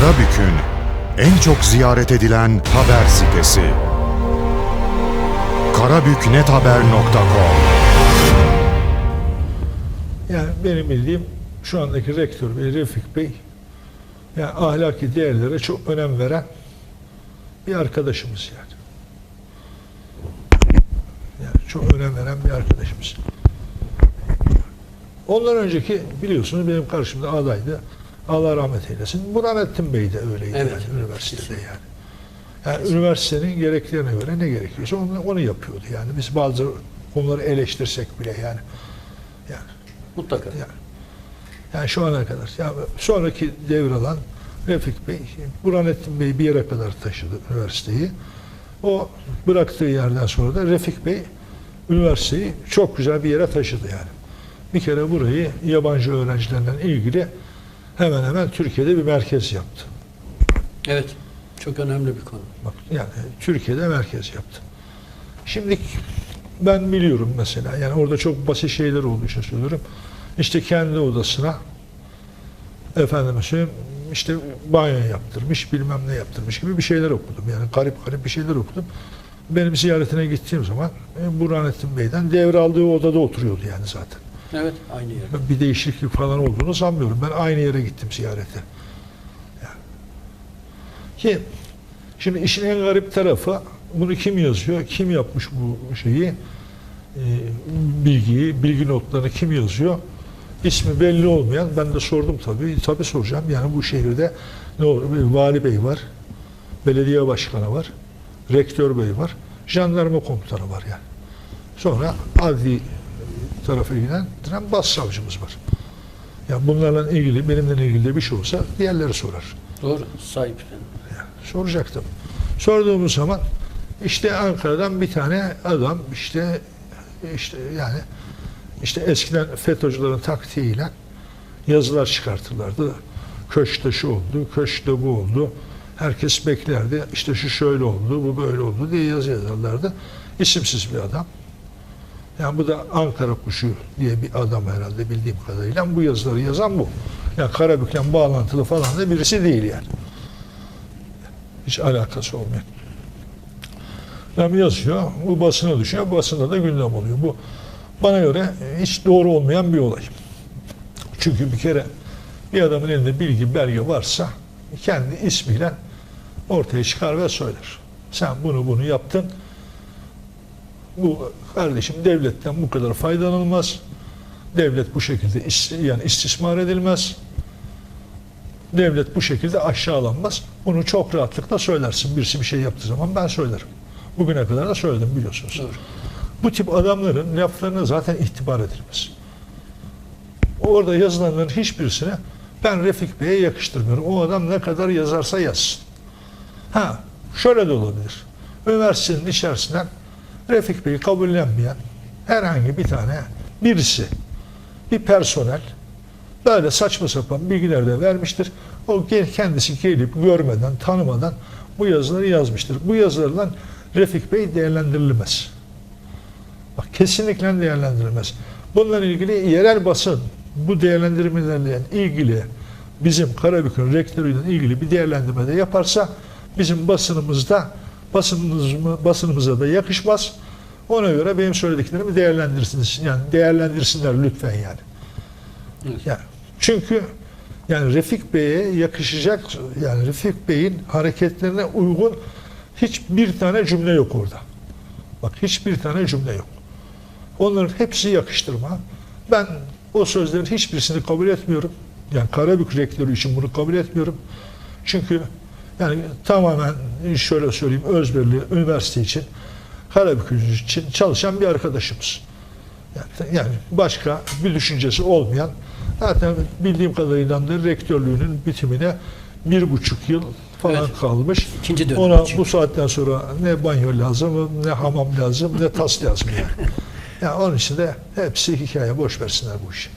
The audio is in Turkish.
Karabük'ün en çok ziyaret edilen haber sitesi. karabüknethaber.com Yani benim bildiğim şu andaki rektör Bey Refik Bey yani ahlaki değerlere çok önem veren bir arkadaşımız yani. Yani çok önem veren bir arkadaşımız. Ondan önceki biliyorsunuz benim karşımda adaydı. Allah rahmet eylesin. Burhanettin Bey de öyleydi Evet. yani üniversitede yani. Yani üniversitenin gereklerine göre ne gerekiyorsa onu, onu yapıyordu yani. Biz bazı konuları eleştirsek bile yani. Yani Mutlaka. yani, yani şu ana kadar. Yani sonraki devralan Refik Bey, Burhanettin Bey bir yere kadar taşıdı üniversiteyi. O bıraktığı yerden sonra da Refik Bey üniversiteyi çok güzel bir yere taşıdı yani. Bir kere burayı yabancı öğrencilerle ilgili hemen hemen Türkiye'de bir merkez yaptı. Evet. Çok önemli bir konu. Bak yani Türkiye'de merkez yaptı. Şimdi ben biliyorum mesela yani orada çok basit şeyler olduğu için söylüyorum. İşte kendi odasına efendime söyleyeyim işte banyo yaptırmış bilmem ne yaptırmış gibi bir şeyler okudum. Yani garip garip bir şeyler okudum. Benim ziyaretine gittiğim zaman e, Burhanettin Bey'den devraldığı odada oturuyordu yani zaten. Evet. Aynı yer. Bir değişiklik falan olduğunu sanmıyorum. Ben aynı yere gittim ziyarete. Yani. Ki şimdi işin en garip tarafı bunu kim yazıyor? Kim yapmış bu şeyi? Ee, bilgiyi, bilgi notlarını kim yazıyor? İsmi belli olmayan, ben de sordum tabii. Tabii soracağım. Yani bu şehirde ne olur? Vali bey var, belediye başkanı var, rektör bey var, jandarma komutanı var yani. Sonra adli tarafa giden giden başsavcımız var. Ya bunlarla ilgili, benimle ilgili de bir şey olsa diğerleri sorar. Doğru. Sahiplen. Yani soracaktım. Sorduğumuz zaman işte Ankara'dan bir tane adam işte işte yani işte eskiden FETÖ'cülerin taktiğiyle yazılar çıkartırlardı. Köşkte şu oldu, köşkte bu oldu. Herkes beklerdi. İşte şu şöyle oldu, bu böyle oldu diye yazı yazarlardı. İsimsiz bir adam. Yani bu da Ankara kuşu diye bir adam herhalde bildiğim kadarıyla. Bu yazıları yazan bu. Yani Karabük'le bağlantılı falan da birisi değil yani. Hiç alakası olmayan. Yani yazıyor, bu basına düşüyor, basında da gündem oluyor. Bu bana göre hiç doğru olmayan bir olay. Çünkü bir kere bir adamın elinde bilgi, belge varsa kendi ismiyle ortaya çıkar ve söyler. Sen bunu bunu yaptın. Bu kardeşim devletten bu kadar faydalanılmaz. Devlet bu şekilde is- yani istismar edilmez. Devlet bu şekilde aşağılanmaz. Bunu çok rahatlıkla söylersin. Birisi bir şey yaptığı zaman ben söylerim. Bugüne kadar da söyledim biliyorsunuz. Doğru. Bu tip adamların laflarına zaten itibar edilmez. Orada yazılanların hiçbirisine ben Refik Bey'e yakıştırmıyorum. O adam ne kadar yazarsa yazsın. Ha, şöyle de olabilir. Üniversitenin içerisinden Refik Bey'i kabullenmeyen herhangi bir tane birisi, bir personel böyle saçma sapan bilgiler de vermiştir. O kendisi gelip görmeden, tanımadan bu yazıları yazmıştır. Bu yazılardan Refik Bey değerlendirilmez. Bak kesinlikle değerlendirilmez. Bununla ilgili yerel basın bu değerlendirmelerle ilgili bizim Karabük'ün rektörüyle ilgili bir değerlendirme de yaparsa bizim basınımızda basınımız, basınımıza da yakışmaz. Ona göre benim söylediklerimi değerlendirsin yani değerlendirsinler lütfen yani. Evet. Yani çünkü yani Refik Bey'e yakışacak yani Refik Bey'in hareketlerine uygun hiçbir tane cümle yok orada. Bak hiçbir tane cümle yok. Onların hepsi yakıştırma. Ben o sözlerin hiçbirisini kabul etmiyorum. Yani Karabük rektörü için bunu kabul etmiyorum. Çünkü yani tamamen şöyle söyleyeyim özverili üniversite için Karabük için çalışan bir arkadaşımız. Yani, yani başka bir düşüncesi olmayan zaten bildiğim kadarıyla da rektörlüğünün bitimine bir buçuk yıl falan Evet. kalmış. İkinci dönem Ona için. bu saatten sonra ne banyo lazım, ne hamam lazım, ne tas lazım yani. Yani onun için de hepsi hikaye boş versinler bu işi.